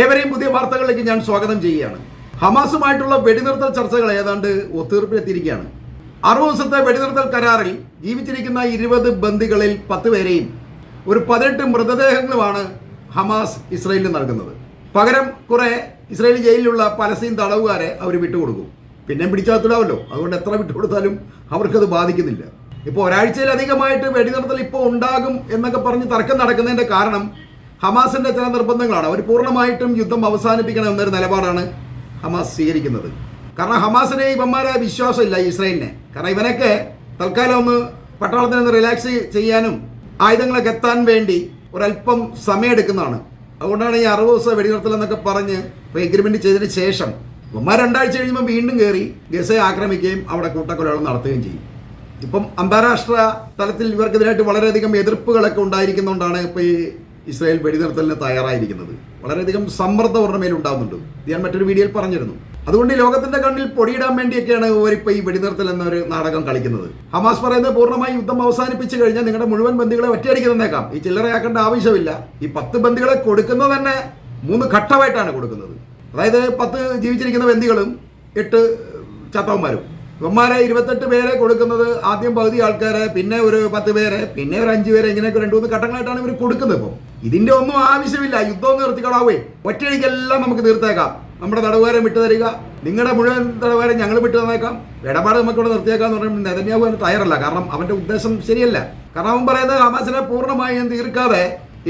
ഏവരെയും പുതിയ വാർത്തകളിലേക്ക് ഞാൻ സ്വാഗതം ചെയ്യുകയാണ്. ഹമാസുമായിട്ടുള്ള വെടിനിർത്തൽ ചർച്ചകൾ ഏതാണ്ട് ഒത്തീർപ്പിലെത്തിയിരിക്കുകയാണ്. അറുപത് ദിവസത്തെ വെടിനിർത്തൽ കരാറിൽ ജീവിച്ചിരിക്കുന്ന ഇരുപത് ബന്ദികളിൽ പത്ത് പേരെയും ഒരു പതിനെട്ട് മൃതദേഹങ്ങളുമാണ് ഹമാസ് ഇസ്രയേലിന് നൽകുന്നത്. പകരം കുറെ ഇസ്രയേലി ജയിലിലുള്ള പലസ്തീൻ തടവുകാരെ അവർ വിട്ടുകൊടുക്കും. പിന്നെ പിടിച്ചാത്തിടാവല്ലോ അതുകൊണ്ട് എത്ര വിട്ടുകൊടുത്താലും അവർക്കത് ബാധിക്കുന്നില്ല. ഇപ്പോൾ ഒരാഴ്ചയിലധികമായിട്ട് വെടിനിർത്തൽ ഇപ്പോൾ ഉണ്ടാകും എന്നൊക്കെ പറഞ്ഞ് തർക്കം നടക്കുന്നതിന്റെ കാരണം ഹമാസിന്റെ ചില നിർബന്ധങ്ങളാണ്. അവർ പൂർണമായിട്ടും യുദ്ധം അവസാനിപ്പിക്കണം എന്നൊരു നിലപാടാണ് ഹമാസ് സ്വീകരിക്കുന്നത്. കാരണം ഹമാസിനെ ഇവന്മാരെ വിശ്വാസമില്ല ഇസ്രായേലിനെ. കാരണം ഇവനൊക്കെ തൽക്കാലം ഒന്ന് പട്ടാളത്തിൽ നിന്ന് റിലാക്സ് ചെയ്യാനും ആയുധങ്ങളൊക്കെ എത്താൻ വേണ്ടി ഒരല്പം സമയമെടുക്കുന്നതാണ്. അതുകൊണ്ടാണ് ഈ അറുപത് ദിവസം വെടിനിർത്തൽ എന്നൊക്കെ പറഞ്ഞ് എഗ്രിമെന്റ് ചെയ്തതിന് ശേഷം ഇവന്മാർ രണ്ടാഴ്ച കഴിയുമ്പോൾ വീണ്ടും കയറി ഗസയെ ആക്രമിക്കുകയും അവിടെ കൂട്ടക്കൊലകൾ നടത്തുകയും ചെയ്യും. ഇപ്പം അന്താരാഷ്ട്ര തലത്തിൽ ഇവർക്കെതിരായിട്ട് വളരെയധികം എതിർപ്പുകളൊക്കെ ഉണ്ടായിരിക്കുന്നതുകൊണ്ടാണ് ഇപ്പോൾ ഈ ഇസ്രായേൽ വെടിനിർത്തലിന് തയ്യാറായിരിക്കുന്നത്. വളരെയധികം സമ്മർദ്ദം അവരുടെ മേൽ ഉണ്ടാകുന്നുണ്ട് ഇത് ഞാൻ മറ്റൊരു വീഡിയോയിൽ പറഞ്ഞിരുന്നു. അതുകൊണ്ട് ഈ ലോകത്തിന്റെ കണ്ണിൽ പൊടിയിടാൻ വേണ്ടിയൊക്കെയാണ് ഇവരിപ്പോൾ ഈ വെടിനിർത്തൽ എന്നൊരു നാടകം കളിക്കുന്നത്. ഹമാസ് പറയുന്നത് പൂർണമായി യുദ്ധം അവസാനിപ്പിച്ചു കഴിഞ്ഞാൽ നിങ്ങളുടെ മുഴുവൻ ബന്ധികളെ ഒറ്റയടിക്ക് തന്നേക്കാം ഈ ചില്ലറയാക്കേണ്ട ആവശ്യമില്ല. ഈ പത്ത് ബന്ധികളെ കൊടുക്കുന്നത് തന്നെ മൂന്ന് ഘട്ടമായിട്ടാണ് കൊടുക്കുന്നത്. അതായത് പത്ത് ജീവിച്ചിരിക്കുന്ന ബന്ധികളും എട്ട് ചത്തവന്മാരും. ഇവന്മാരെ ഇരുപത്തെട്ട് പേരെ കൊടുക്കുന്നത് ആദ്യം പകുതി ആൾക്കാരെ പിന്നെ ഒരു പത്ത് പേരെ പിന്നെ ഒരു അഞ്ച് പേരെ ഇങ്ങനെയൊക്കെ രണ്ടു മൂന്ന് ഘട്ടങ്ങളായിട്ടാണ് ഇവർ കൊടുക്കുന്നത് ഇപ്പം. ഇതിന്റെ ഒന്നും ആവശ്യമില്ല. യുദ്ധം നിർത്തിക്കളാവേ ഒറ്റയടിക്കെല്ലാം നമുക്ക് തീർത്തേക്കാം. നമ്മുടെ തടവുകാരെ വിട്ടു തരിക. നിങ്ങളുടെ മുഴുവൻ തടവുകാരെ ഞങ്ങൾ വിട്ടു തന്നേക്കാം. ഇടപാട് നമുക്ക് ഇവിടെ നിർത്തിയേക്കാന്ന് പറയുമ്പോൾ നെതന്യാഹു അതിന് തയ്യാറല്ല. കാരണം അവന്റെ ഉദ്ദേശം ശരിയല്ല. കാരണം അവൻ പറയുന്നത് ഹമാസിനെ പൂർണമായും തീർക്കാതെ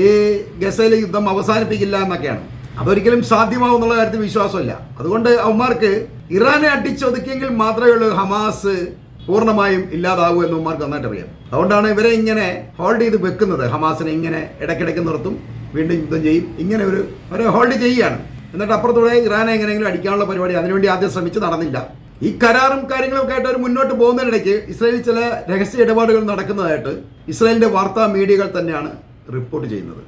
ഈ ഗസയിലെ യുദ്ധം അവസാനിപ്പിക്കില്ല എന്നൊക്കെയാണ്. അതൊരിക്കലും സാധ്യമാവും എന്നുള്ള കാര്യത്തിൽ വിശ്വാസമില്ല. അതുകൊണ്ട് അവന്മാർക്ക് ഇറാനെ അടിച്ചൊതുക്കിയെങ്കിൽ മാത്രമേ ഉള്ളൂ ഹമാസ് പൂർണമായും ഇല്ലാതാവൂ എന്ന് അവന്മാർക്ക് നന്നായിട്ട് അറിയാം. അതുകൊണ്ടാണ് ഇവരെ ഇങ്ങനെ ഹോൾഡ് ചെയ്ത് വെക്കുന്നത്. ഹമാസിനെ ഇങ്ങനെ ഇടയ്ക്കിടയ്ക്ക് നിർത്തും വീണ്ടും യുദ്ധം ചെയ്യും. ഇങ്ങനെ ഒരു അവരെ ഹോൾഡ് ചെയ്യുകയാണ്. എന്നിട്ട് അപ്പുറത്തൂടെ ഇറാനെ എങ്ങനെയെങ്കിലും അടിക്കാനുള്ള പരിപാടി. അതിനുവേണ്ടി ആദ്യം ശ്രമിച്ച് നടന്നില്ല. ഈ കരാറും കാര്യങ്ങളും ഒക്കെ ആയിട്ട് അവർ മുന്നോട്ട് പോകുന്നതിനിടയ്ക്ക് ഇസ്രായേലിൽ ചില രഹസ്യ ഇടപാടുകൾ നടക്കുന്നതായിട്ട് ഇസ്രായേലിന്റെ വാർത്താ മീഡിയകൾ തന്നെയാണ് റിപ്പോർട്ട് ചെയ്യുന്നത്.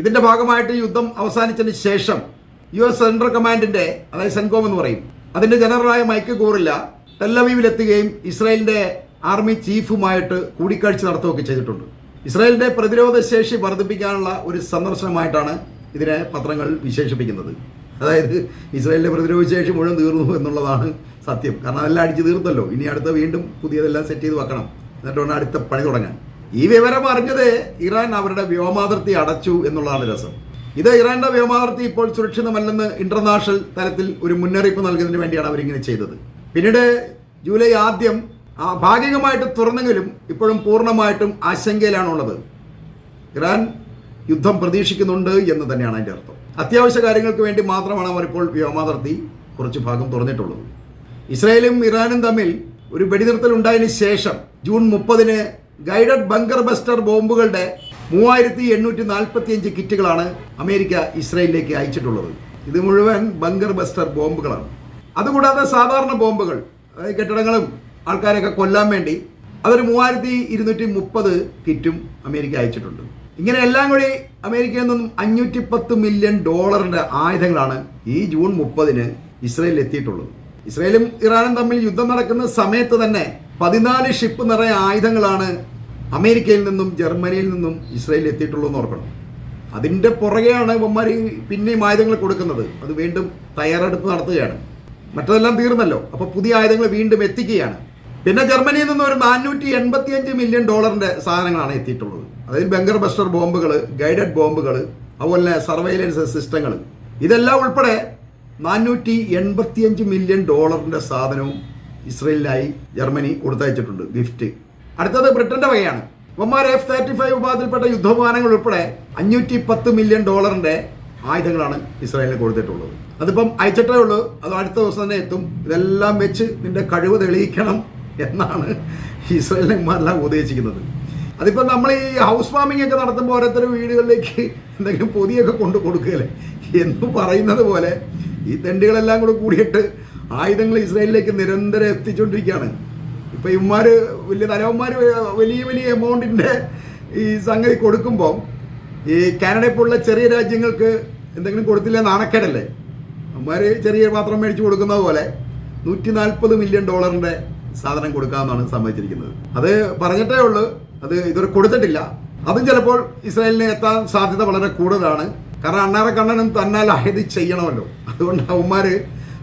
ഇതിന്റെ ഭാഗമായിട്ട് യുദ്ധം അവസാനിച്ചതിന് ശേഷം യു എസ് സെൻട്രൽ കമാൻഡിന്റെ അതായത് സെൻകോം എന്ന് പറയും അതിന്റെ ജനറലായ മൈക്ക് കൂറില്ല ടെല്ലവീവിലെത്തുകയും ഇസ്രായേലിന്റെ ആർമി ചീഫുമായിട്ട് കൂടിക്കാഴ്ച നടത്തുകയൊക്കെ ചെയ്തിട്ടുണ്ട്. ഇസ്രായേലിന്റെ പ്രതിരോധ ശേഷി വർദ്ധിപ്പിക്കാനുള്ള ഒരു സന്ദർശനമായിട്ടാണ് ഇതിനെ പത്രങ്ങൾ വിശേഷിപ്പിക്കുന്നത്. അതായത് ഇസ്രായേലിന്റെ പ്രതിരോധ ശേഷി മുഴുവൻ തീർന്നു എന്നുള്ളതാണ് സത്യം. കാരണം അതെല്ലാം അടിച്ച് തീർത്തല്ലോ ഇനി അടുത്ത വീണ്ടും പുതിയതെല്ലാം സെറ്റ് ചെയ്ത് വെക്കണം. എന്നിട്ട് വേണം അടുത്ത പണി തുടങ്ങാൻ. ഈ വിവരം അറിഞ്ഞത് ഇറാൻ അവരുടെ വ്യോമാതിർത്തി അടച്ചു എന്നുള്ളതാണ് രസം. ഇത് ഇറാന്റെ വ്യോമാതിർത്തി ഇപ്പോൾ സുരക്ഷിതമല്ലെന്ന് ഇന്റർനാഷണൽ തലത്തിൽ ഒരു മുന്നറിയിപ്പ് നൽകുന്നതിന് വേണ്ടിയാണ് അവരിങ്ങനെ ചെയ്തത്. പിന്നീട് ജൂലൈ ആദ്യം ഭാഗികമായിട്ട് തുറന്നെങ്കിലും ഇപ്പോഴും പൂർണമായിട്ടും ആശങ്കയിലാണുള്ളത്. ഇറാൻ യുദ്ധം പ്രതീക്ഷിക്കുന്നുണ്ട് എന്ന് തന്നെയാണ് അതിന്റെ അർത്ഥം. അത്യാവശ്യ കാര്യങ്ങൾക്ക് വേണ്ടി മാത്രമാണ് അവരിപ്പോൾ വ്യോമാതിർത്തി കുറച്ച് ഭാഗം തുറന്നിട്ടുള്ളത്. ഇസ്രായേലും ഇറാനും തമ്മിൽ ഒരു വെടിനിർത്തൽ ഉണ്ടായതിനു ശേഷം ജൂൺ മുപ്പതിന് ഗൈഡഡ് ബങ്കർ ബസ്റ്റർ ബോംബുകളുടെ മൂവായിരത്തി എണ്ണൂറ്റി നാൽപ്പത്തി അഞ്ച് കിറ്റുകളാണ് അമേരിക്ക ഇസ്രയേലിലേക്ക് അയച്ചിട്ടുള്ളത്. ഇത് മുഴുവൻ ബങ്കർ ബസ്റ്റർ ബോംബുകളാണ്. അതുകൂടാതെ സാധാരണ ബോംബുകൾ കെട്ടിടങ്ങളും ആൾക്കാരെയൊക്കെ കൊല്ലാൻ വേണ്ടി അതൊരു മൂവായിരത്തി ഇരുന്നൂറ്റി മുപ്പത് കിറ്റും അമേരിക്ക അയച്ചിട്ടുണ്ട്. ഇങ്ങനെ എല്ലാം കൂടി അമേരിക്കയിൽ നിന്നും അഞ്ഞൂറ്റി പത്ത് മില്യൺ ഡോളറിന്റെ ആയുധങ്ങളാണ് ഈ ജൂൺ മുപ്പതിന് ഇസ്രയേലിൽ എത്തിയിട്ടുള്ളത് ഇസ്രയേലും ഇറാനും തമ്മിൽ യുദ്ധം നടക്കുന്ന സമയത്ത് തന്നെ പതിനാല് ഷിപ്പ് നിറയെ ആയുധങ്ങളാണ് അമേരിക്കയിൽ നിന്നും ജർമ്മനിയിൽ നിന്നും ഇസ്രയേലിൽ എത്തിയിട്ടുള്ളൂ എന്ന് ഓർക്കണം. അതിന്റെ പുറകെയാണ് ഇവന്മാർ പിന്നെയും ആയുധങ്ങൾ കൊടുക്കുന്നത്. അത് വീണ്ടും തയ്യാറെടുപ്പ് നടത്തുകയാണ്. മറ്റതെല്ലാം തീർന്നല്ലോ. അപ്പോൾ പുതിയ ആയുധങ്ങൾ വീണ്ടും എത്തിക്കുകയാണ്. പിന്നെ ജർമ്മനിയിൽ നിന്ന് ഒരു നാനൂറ്റി എൺപത്തി അഞ്ച് മില്യൺ ഡോളറിന്റെ സാധനങ്ങളാണ് എത്തിയിട്ടുള്ളത്. അതായത് ബംഗർ ബസ്റ്റർ ബോംബുകൾ ഗൈഡഡ് ബോംബുകൾ അതുപോലെ സർവൈലൻസ് സിസ്റ്റങ്ങൾ. ഇതെല്ലാം ഉൾപ്പെടെ നാനൂറ്റി എൺപത്തിയഞ്ച് മില്യൺ ഡോളറിന്റെ സാധനവും ഇസ്രയേലിനായി ജർമ്മനി കൊടുത്തയച്ചിട്ടുണ്ട് ഗിഫ്റ്റ്. അടുത്തത് ബ്രിട്ടന്റെ വകയാണ്. ഇവന്മാർ എഫ് തേർട്ടി ഫൈവ് വിഭാഗത്തിൽപ്പെട്ട യുദ്ധവിമാനങ്ങൾ ഉൾപ്പെടെ അഞ്ഞൂറ്റി പത്ത് മില്യൺ ഡോളറിന്റെ ആയുധങ്ങളാണ് ഇസ്രായേലിന് കൊടുത്തിട്ടുള്ളത്. അതിപ്പം അയച്ചിട്ടേ ഉള്ളൂ. അത് അടുത്ത ദിവസം തന്നെ എത്തും. ഇതെല്ലാം വെച്ച് നിന്റെ കഴിവ് തെളിയിക്കണം എന്നാണ് ഇസ്രായേലിന്മാരെല്ലാം ഉദ്ദേശിക്കുന്നത്. അതിപ്പം നമ്മൾ ഈ ഹൗസ് വാമിംഗ് ഒക്കെ നടത്തുമ്പോൾ ഓരോരുത്തരും വീടുകളിലേക്ക് എന്തെങ്കിലും പൊതിയൊക്കെ കൊണ്ടു കൊടുക്കുകയല്ലേ? എന്ന് പറയുന്നത് പോലെ ഈ തെണ്ടികളെല്ലാം കൂടെ കൂടിയിട്ട് ആയുധങ്ങൾ ഇസ്രായേലിലേക്ക് നിരന്തരം എത്തിച്ചുകൊണ്ടിരിക്കുകയാണ് ഇപ്പൊ ഇമ്മാര് വലിയ തലവന്മാര് വലിയ വലിയ എമൗണ്ടിന്റെ ഈ സംഗതി കൊടുക്കുമ്പോൾ ഈ കാനഡ പോലുള്ള ചെറിയ രാജ്യങ്ങൾക്ക് എന്തെങ്കിലും കൊടുത്തില്ല നാണക്കേടല്ലേ? അമ്മമാര് ചെറിയ പാത്രം മേടിച്ചു കൊടുക്കുന്ന പോലെ നൂറ്റി നാൽപ്പത് മില്യൺ ഡോളറിന്റെ സാധനം കൊടുക്കാമെന്നാണ് സമ്മതിച്ചിരിക്കുന്നത്. അത് പറഞ്ഞിട്ടേ ഉള്ളൂ. അത് ഇതുവരെ കൊടുത്തിട്ടില്ല. അതും ചിലപ്പോൾ ഇസ്രായേലിന് എത്താൻ സാധ്യത വളരെ കൂടുതലാണ്. കാരണം അണ്ണാറെ കണ്ണനും തന്നാൽ തന്നാലായത് ചെയ്യണമല്ലോ. അതുകൊണ്ട് അവന്മാർ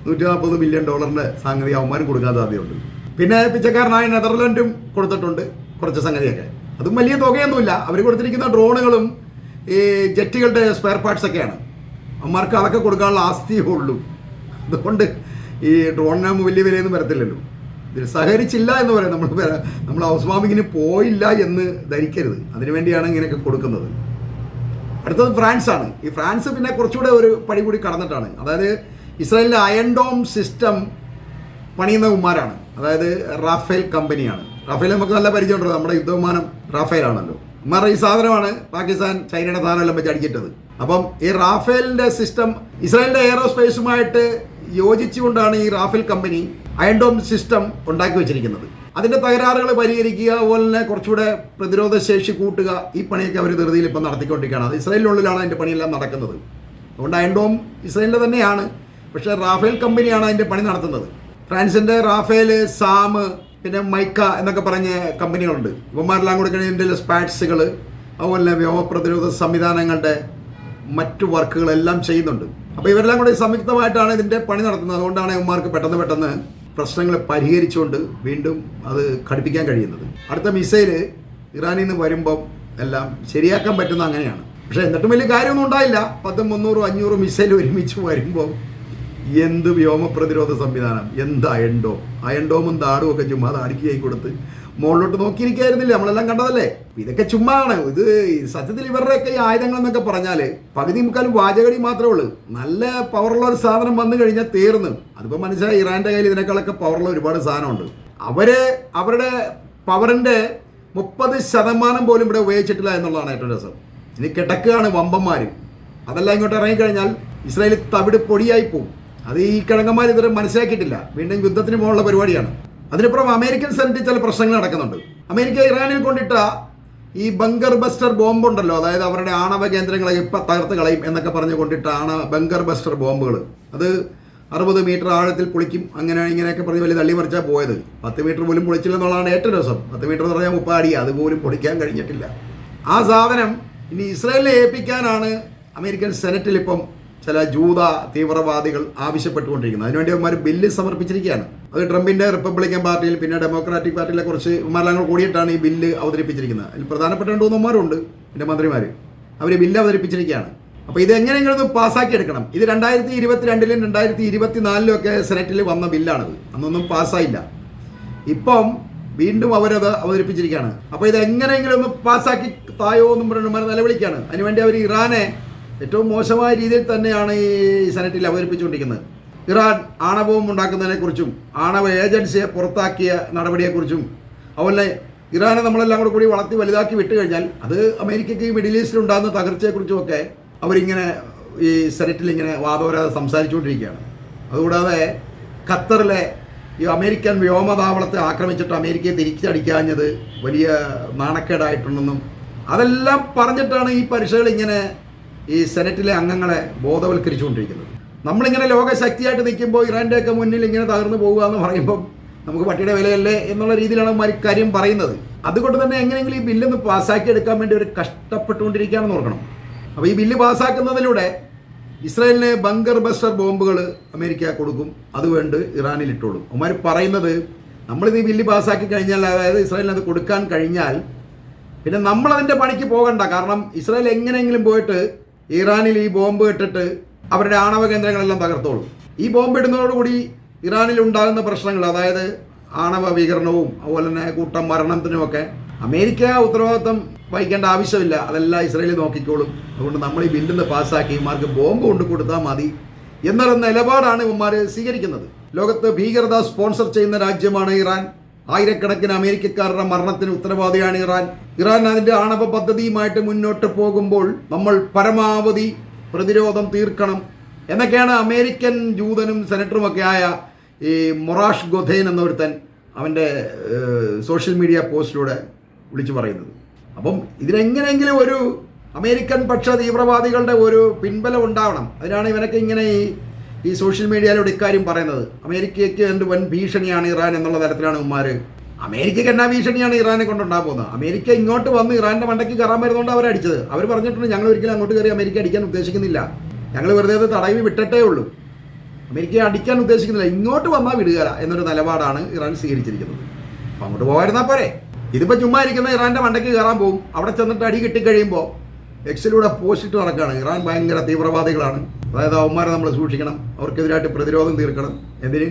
നൂറ്റി നാൽപ്പത് ബില്യൺ ഡോളറിന്റെ സംഗതി അവന്മാരും കൊടുക്കാൻ സാധ്യതയുണ്ട് പിന്നെ പിച്ചക്കാരനായ നെതർലൻഡും കൊടുത്തിട്ടുണ്ട് കുറച്ച് സംഗതിയൊക്കെ. അതും വലിയ തുകയൊന്നുമില്ല. അവർ കൊടുത്തിരിക്കുന്ന ഡ്രോണുകളും ഈ ജെറ്റുകളുടെ സ്പെയർ പാർട്സ് ഒക്കെയാണ്. അവന്മാർക്ക് അതൊക്കെ കൊടുക്കാനുള്ള ആസ്തിയേ ഉള്ളൂ. അതുകൊണ്ട് ഈ ഡ്രോണിന് വലിയ വിലയൊന്നും വരത്തില്ലല്ലോ. ഇതിൽ സഹകരിച്ചില്ല എന്ന് പറയാം. നമ്മൾ നമ്മൾ ഹൗസ് വാമിങ്ങിന് പോയില്ല എന്ന് ധരിക്കരുത്. അതിനുവേണ്ടിയാണ് ഇങ്ങനെയൊക്കെ കൊടുക്കുന്നത്. അടുത്തത് ഫ്രാൻസാണ്. ഈ ഫ്രാൻസ് പിന്നെ കുറച്ചുകൂടെ ഒരു പടി കൂടി കടന്നിട്ടാണ്. അതായത് ഇസ്രായേലിലെ അയൺഡോം സിസ്റ്റം പണിയുന്ന കുമാരാണ് അതായത് റാഫേൽ കമ്പനിയാണ് റാഫേൽ നമുക്ക് നല്ല പരിചയമുണ്ടല്ലോ നമ്മുടെ യുദ്ധവിമാനം റാഫേൽ ആണല്ലോ. ഉമ്മാരുടെ ഈ സാധനമാണ് പാകിസ്ഥാൻ ചൈനയുടെ സാധനമെല്ലാം വെച്ച് അടിച്ചിട്ടത്. അപ്പം ഈ റാഫേലിന്റെ സിസ്റ്റം ഇസ്രായേലിന്റെ എയറോസ്പേസുമായിട്ട് യോജിച്ചുകൊണ്ടാണ് ഈ റാഫേൽ കമ്പനി അയൺഡോം സിസ്റ്റം ഉണ്ടാക്കി വെച്ചിരിക്കുന്നത്. അതിന്റെ തകരാറുകൾ പരിഹരിക്കുക അതുപോലെ തന്നെ കുറച്ചുകൂടെ പ്രതിരോധ ശേഷി കൂട്ടുക ഈ പണിയൊക്കെ അവർ ധൃതിയിൽ ഇപ്പം നടത്തിക്കൊണ്ടിരിക്കുകയാണ്. അത് ഇസ്രായേലിനുള്ളിലാണ് അതിന്റെ പണിയെല്ലാം നടക്കുന്നത്. അതുകൊണ്ട് അയൺഡോം ഇസ്രായേലിന്റെ തന്നെയാണ്. പക്ഷേ റാഫേൽ കമ്പനിയാണ് അതിന്റെ പണി നടത്തുന്നത്. ഫ്രാൻസിന്റെ റാഫേൽ സാം പിന്നെ മൈക്ക എന്നൊക്കെ പറഞ്ഞ കമ്പനികളുണ്ട്. ഇവന്മാരെല്ലാം കൂടി ഇന്ത്യയിലെ സ്പാറ്റ്സുകൾ അതുപോലെ വ്യോമപ്രതിരോധ വ്യോമ പ്രതിരോധ സംവിധാനങ്ങളുടെ മറ്റു വർക്കുകളെല്ലാം ചെയ്യുന്നുണ്ട്. അപ്പോൾ ഇവരെല്ലാം കൂടി സംയുക്തമായിട്ടാണ് ഇതിന്റെ പണി നടത്തുന്നത്. അതുകൊണ്ടാണ് ഇവന്മാർക്ക് പെട്ടെന്ന് പെട്ടെന്ന് പ്രശ്നങ്ങൾ പരിഹരിച്ചുകൊണ്ട് വീണ്ടും അത് ഘടിപ്പിക്കാൻ കഴിയുന്നത്. അടുത്ത മിസൈൽ ഇറാനിൽ നിന്ന് വരുമ്പം എല്ലാം ശരിയാക്കാൻ പറ്റുന്ന അങ്ങനെയാണ്. പക്ഷേ എന്നിട്ടും വലിയ കാര്യമൊന്നും ഉണ്ടായില്ല. പത്തും മുന്നൂറും അഞ്ഞൂറും മിസൈൽ ഒരുമിച്ച് വരുമ്പം എന്ത് വ്യോമ പ്രതിരോധ സംവിധാനം? എന്ത് അയൺഡോം അയൺഡോമും താടും ഒക്കെ ചുമ്മാ താടിക്കായി കൊടുത്ത് മുകളിലോട്ട് നോക്കിയിരിക്കായിരുന്നില്ല നമ്മളെല്ലാം കണ്ടതല്ലേ? ഇതൊക്കെ ചുമ്മാണ്. ഇത് സത്യത്തിൽ ഇവരുടെയൊക്കെ ഈ ആയുധങ്ങൾ എന്നൊക്കെ പറഞ്ഞാൽ പകുതി മുക്കാലും വാചകടി മാത്രമേ ഉള്ളൂ. നല്ല പവറുള്ള ഒരു സാധനം വന്നു കഴിഞ്ഞാൽ തീർന്നു. അതിപ്പോ മനസ്സിലായി ഇറാന്റെ കയ്യിൽ ഇതിനേക്കാളൊക്കെ പവറുള്ള ഒരുപാട് സാധനമുണ്ട്. അവർ അവരുടെ പവറിന്റെ മുപ്പത് ശതമാനം പോലും ഇവിടെ ഉപയോഗിച്ചിട്ടില്ല എന്നുള്ളതാണ് ഏറ്റവും രസം. ഇനി കിടക്കുകയാണ് വമ്പന്മാര്. അതെല്ലാം ഇങ്ങോട്ട് ഇറങ്ങിക്കഴിഞ്ഞാൽ ഇസ്രായേൽ തവിട് പൊടിയായി പോകും അത് ഈ കിഴങ്ങന്മാർ ഇതുവരെ മനസ്സിലാക്കിയിട്ടില്ല. വീണ്ടും യുദ്ധത്തിന് പോകാനുള്ള പരിപാടിയാണ്. അതിനപ്പുറം അമേരിക്കൻ സെനറ്റിൽ ചില പ്രശ്നങ്ങൾ നടക്കുന്നുണ്ട്. അമേരിക്ക ഇറാനിൽ കൊണ്ടിട്ട ഈ ബങ്കർ ബസ്റ്റർ ബോംബുണ്ടല്ലോ അതായത് അവരുടെ ആണവ കേന്ദ്രങ്ങളെ ഇപ്പം തകർത്ത് കളയും എന്നൊക്കെ പറഞ്ഞു കൊണ്ടിട്ട ആണ ബങ്കർ ബസ്റ്റർ ബോംബുകൾ അത് അറുപത് മീറ്റർ ആഴത്തിൽ പൊളിക്കും അങ്ങനെ ഇങ്ങനെയൊക്കെ പറഞ്ഞ് വലിയ തള്ളി മറിച്ചാൽ പോയത്. പത്ത് മീറ്റർ പോലും പൊളിച്ചില്ലെന്നുള്ളതാണ് ഏറ്റവും രസം. പത്ത് മീറ്റർ എന്ന് പറഞ്ഞാൽ മുപ്പാടി അതുപോലും പൊളിക്കാൻ കഴിഞ്ഞിട്ടില്ല. ആ സാധനം ഇനി ഇസ്രായേലിനെ ഏൽപ്പിക്കാനാണ് അമേരിക്കൻ സെനറ്റിൽ ഇപ്പം ചില ജൂത തീവ്രവാദികൾ ആവശ്യപ്പെട്ടുകൊണ്ടിരിക്കുന്നത്. അതിനുവേണ്ടി അവന്മാർ ബില്ല് സമർപ്പിച്ചിരിക്കുകയാണ്. അത് ട്രംപിന്റെ റിപ്പബ്ലിക്കൻ പാർട്ടിയിൽ പിന്നെ ഡെമോക്രാറ്റിക് പാർട്ടിയിലെ കുറച്ച് ഇവന്മാരെല്ലാം കൂടെ കൂടിയിട്ടാണ് ഈ ബില്ല് അവതരിപ്പിച്ചിരിക്കുന്നത്. അതിൽ പ്രധാനപ്പെട്ട രണ്ട് മൂന്നന്മാരുണ്ട് പിന്നെ മന്ത്രിമാർ അവർ ബില്ല് അവതരിപ്പിച്ചിരിക്കുകയാണ്. അപ്പോൾ ഇത് എങ്ങനെയെങ്കിലും പാസ്സാക്കി എടുക്കണം ഇത് രണ്ടായിരത്തി ഇരുപത്തിരണ്ടിലും രണ്ടായിരത്തി ഇരുപത്തിനാലിലും ഒക്കെ സെനറ്റിൽ വന്ന ബില്ലാണത്. അന്നൊന്നും പാസ്സായില്ല. ഇപ്പം വീണ്ടും അവരത് അവതരിപ്പിച്ചിരിക്കുകയാണ്. അപ്പോൾ ഇത് എങ്ങനെയെങ്കിലും ഒന്ന് പാസ്സാക്കി തായോ എന്നും പറഞ്ഞു നിലവിളിക്കുകയാണ്. അതിനുവേണ്ടി അവർ ഇറാനെ ഏറ്റവും മോശമായ രീതിയിൽ തന്നെയാണ് ഈ സെനറ്റിൽ അവതരിപ്പിച്ചുകൊണ്ടിരിക്കുന്നത്. ഇറാൻ ആണവവും ഉണ്ടാക്കുന്നതിനെക്കുറിച്ചും ആണവ ഏജൻസിയെ പുറത്താക്കിയ നടപടിയെക്കുറിച്ചും അതുപോലെ ഇറാനെ നമ്മളെല്ലാം കൂടെ കൂടി വളർത്തി വലുതാക്കി വിട്ടു കഴിഞ്ഞാൽ അത് അമേരിക്കയ്ക്ക് മിഡിൽ ഈസ്റ്റിൽ ഉണ്ടാകുന്ന തകർച്ചയെക്കുറിച്ചുമൊക്കെ അവരിങ്ങനെ ഈ സെനറ്റിൽ ഇങ്ങനെ വാദോരാതെ സംസാരിച്ചുകൊണ്ടിരിക്കുകയാണ്. അതുകൂടാതെ ഖത്തറിലെ ഈ അമേരിക്കൻ വ്യോമതാവളത്തെ ആക്രമിച്ചിട്ട് അമേരിക്കയെ തിരിച്ചടിക്കാഞ്ഞത് വലിയ നാണക്കേടായിട്ടുണ്ടെന്നും അതെല്ലാം പറഞ്ഞിട്ടാണ് ഈ പരീക്ഷകൾ ഇങ്ങനെ ഈ സെനറ്റിലെ അംഗങ്ങളെ ബോധവൽക്കരിച്ചുകൊണ്ടിരിക്കുന്നത്. നമ്മളിങ്ങനെ ലോകശക്തിയായിട്ട് നിൽക്കുമ്പോൾ ഇറാന്റെയൊക്കെ മുന്നിൽ ഇങ്ങനെ തകർന്നു പോകുക എന്ന് പറയുമ്പം നമുക്ക് പട്ടിയുടെ വിലയല്ലേ എന്നുള്ള രീതിയിലാണ് കാര്യം പറയുന്നത്. അതുകൊണ്ട് തന്നെ എങ്ങനെയെങ്കിലും ഈ ബില്ലൊന്ന് പാസ്സാക്കി എടുക്കാൻ വേണ്ടി ഒരു കഷ്ടപ്പെട്ടുകൊണ്ടിരിക്കുകയാണെന്ന് ഓർക്കണം. അപ്പോൾ ഈ ബില്ല് പാസ്സാക്കുന്നതിലൂടെ ഇസ്രായേലിനെ ബങ്കർ ബസ്റ്റർ ബോംബുകൾ അമേരിക്ക കൊടുക്കും. അത് വേണ്ട ഇറാനിൽ ഇട്ടോളും. അവന്മാർ പറയുന്നത് നമ്മളിത് ഈ ബില്ല് പാസ്സാക്കി കഴിഞ്ഞാൽ അതായത് ഇസ്രായേലിന് അത് കൊടുക്കാൻ കഴിഞ്ഞാൽ പിന്നെ നമ്മളതിന്റെ പണിക്ക് പോകണ്ട. കാരണം ഇസ്രായേൽ എങ്ങനെയെങ്കിലും പോയിട്ട് ഇറാനിൽ ഈ ബോംബ് ഇട്ടിട്ട് അവരുടെ ആണവ കേന്ദ്രങ്ങളെല്ലാം തകർത്തോളും. ഈ ബോംബ് ഇടുന്നതോടുകൂടി ഇറാനിൽ ഉണ്ടാകുന്ന പ്രശ്നങ്ങൾ അതായത് ആണവ വികരണവും അതുപോലെ തന്നെ കൂട്ടം മരണത്തിനുമൊക്കെ അമേരിക്ക ഉത്തരവാദിത്വം വഹിക്കേണ്ട ആവശ്യമില്ല. അതെല്ലാം ഇസ്രായേൽ നോക്കിക്കോളും. അതുകൊണ്ട് നമ്മൾ ഈ ബില്ലിന്ന് പാസ്സാക്കി ഇമാർക്ക് ബോംബ് കൊണ്ട് കൊടുത്താൽ മതി എന്നൊരു നിലപാടാണ് ഇവന്മാർ സ്വീകരിക്കുന്നത്. ലോകത്ത് ഭീകരത സ്പോൺസർ ചെയ്യുന്ന രാജ്യമാണ് ഇറാൻ. ആയിരക്കണക്കിന് അമേരിക്കക്കാരുടെ മരണത്തിന് ഉത്തരവാദിയാണ് ഇറാൻ. ഇറാൻ അതിന്റെ ആണവ പദ്ധതിയുമായിട്ട് മുന്നോട്ട് പോകുമ്പോൾ നമ്മൾ പരമാവധി പ്രതിരോധം തീർക്കണം. എന്നൊക്കെയാണ് അമേരിക്കൻ ജൂതനും സെനറ്ററുമൊക്കെ ആയ ഈ മൊറാഷ് ഗൊഥൈൻ എന്നൊരുത്തൻ അവന്റെ സോഷ്യൽ മീഡിയ പോസ്റ്റിലൂടെ വിളിച്ചു പറയുന്നത്. അപ്പം ഇതിനെങ്ങനെയെങ്കിലും ഒരു അമേരിക്കൻ പക്ഷ തീവ്രവാദികളുടെ ഒരു പിൻബലം ഉണ്ടാവണം. അതിനാണ് ഇവനൊക്കെ ഇങ്ങനെ ഈ ഈ സോഷ്യൽ മീഡിയയിലൂടെ ഇക്കാര്യം പറയുന്നത്. അമേരിക്കയ്ക്ക് എന്ത് വൻ ഭീഷണിയാണ് ഇറാൻ എന്നുള്ള തരത്തിലാണ് ഉമ്മാർ അമേരിക്കയ്ക്ക് എന്നാ ഭീഷണിയാണ് ഇറാനെ കൊണ്ടുണ്ടാകാൻ പോകുന്നത്? അമേരിക്ക ഇങ്ങോട്ട് വന്ന് ഇറാന്റെ മണ്ടയ്ക്ക് കയറാൻ വരുന്നതുകൊണ്ട് അവരടിച്ചത് അവർ പറഞ്ഞിട്ടുണ്ട് ഞങ്ങൾ ഒരിക്കലും അങ്ങോട്ട് കയറി അമേരിക്ക അടിക്കാൻ ഉദ്ദേശിക്കുന്നില്ല. ഞങ്ങൾ വെറുതെ അത് തടവി വിട്ടിട്ടേ ഉള്ളൂ. അമേരിക്ക അടിക്കാൻ ഉദ്ദേശിക്കുന്നില്ല. ഇങ്ങോട്ട് വന്നാൽ വിടുക എന്നൊരു നിലപാടാണ് ഇറാൻ സ്വീകരിച്ചിരിക്കുന്നത്. അപ്പം അങ്ങോട്ട് പോകാതിരുന്നാൽ പോരെ. ഇതിപ്പോൾ ചുമ്മാ ഇരിക്കുന്ന ഇറാന്റെ മണ്ടയ്ക്ക് കയറാൻ പോകും അവിടെ ചെന്നിട്ട് അടി കിട്ടിക്കഴിയുമ്പോൾ എക്സിലൂടെ പോസ്റ്റിട്ട് നടക്കുകയാണ്. ഇറാൻ ഭയങ്കര തീവ്രവാദികളാണ്. അതായത് അവന്മാരെ നമ്മൾ സൂക്ഷിക്കണം. അവർക്കെതിരായിട്ട് പ്രതിരോധം തീർക്കണം. എന്തിന്?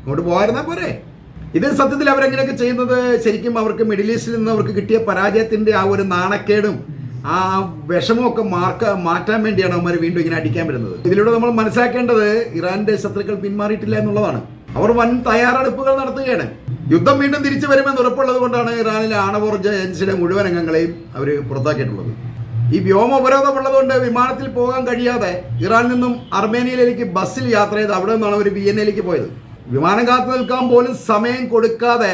ഇങ്ങോട്ട് പോകാതിരുന്നാൽ പോരെ? ഇത് സത്യത്തിൽ അവരെങ്ങനെയൊക്കെ ചെയ്യുന്നത്? ശരിക്കും അവർക്ക് മിഡിൽ ഈസ്റ്റിൽ നിന്ന് അവർക്ക് കിട്ടിയ പരാജയത്തിന്റെ ആ ഒരു നാണക്കേടും ആ വിഷമമൊക്കെ മാർക്ക മാറ്റാൻ വേണ്ടിയാണ് അവന്മാർ വീണ്ടും ഇങ്ങനെ അടിക്കാൻ വരുന്നത്. ഇതിലൂടെ നമ്മൾ മനസ്സിലാക്കേണ്ടത് ഇറാന്റെ ശത്രുക്കൾ പിന്മാറിയിട്ടില്ല എന്നുള്ളതാണ്. അവർ വൻ തയ്യാറെടുപ്പുകൾ നടത്തുകയാണ്. യുദ്ധം വീണ്ടും തിരിച്ചു വരുമെന്ന് ഉറപ്പുള്ളത് കൊണ്ടാണ് ഇറാനിലെ ആണവോർജ ഏജൻസിയുടെ മുഴുവൻ അംഗങ്ങളെയും അവർ പുറത്താക്കിയിട്ടുള്ളത്. ഈ വ്യോമ ഉപരോധം ഉള്ളതുകൊണ്ട് വിമാനത്തിൽ പോകാൻ കഴിയാതെ ഇറാനിൽ നിന്നും അർമേനിയയിലേക്ക് ബസ്സിൽ യാത്ര ചെയ്ത് അവിടെ നിന്നാണ് അവർ വി എൻ എയിലേക്ക് പോയത്. വിമാനം കാത്തു നിൽക്കാൻ പോലും സമയം കൊടുക്കാതെ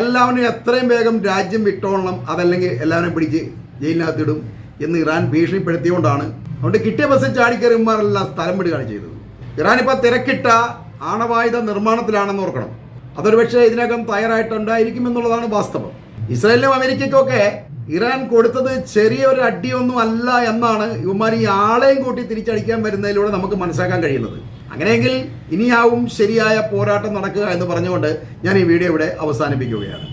എല്ലാവരും എത്രയും വേഗം രാജ്യം വിട്ടോളണം അതല്ലെങ്കിൽ എല്ലാവരും പിടിച്ച് ജയിലിനകത്തിടും എന്ന് ഇറാൻ ഭീഷണിപ്പെടുത്തിയതുകൊണ്ടാണ് അതുകൊണ്ട് കിട്ടിയ ബസ്സിൽ ചാടിക്കയറിമാരെല്ലാം സ്ഥലം വിടുകയാണ് ചെയ്തത്. ഇറാൻ ഇപ്പോൾ തിരക്കിട്ട ആണവായുധ നിർമ്മാണത്തിലാണെന്ന് ഓർക്കണം. അതൊരു പക്ഷേ ഇതിനകം തയ്യാറായിട്ടുണ്ടായിരിക്കും എന്നുള്ളതാണ് വാസ്തവം. ഇസ്രായേലിനും അമേരിക്കയ്ക്കൊക്കെ ഇറാൻ കൊടുത്തത് ചെറിയൊരു അടിയൊന്നും അല്ല എന്നാണ് ഇവന്മാർ ഈ ആളെയും കൂട്ടി തിരിച്ചടിക്കാൻ വരുന്നതിലൂടെ നമുക്ക് മനസ്സിലാക്കാൻ കഴിയുന്നത്. അങ്ങനെയെങ്കിൽ ഇനിയാവും ശരിയായ പോരാട്ടം നടക്കുക എന്ന് പറഞ്ഞുകൊണ്ട് ഞാൻ ഈ വീഡിയോ ഇവിടെ അവസാനിപ്പിക്കുകയാണ്.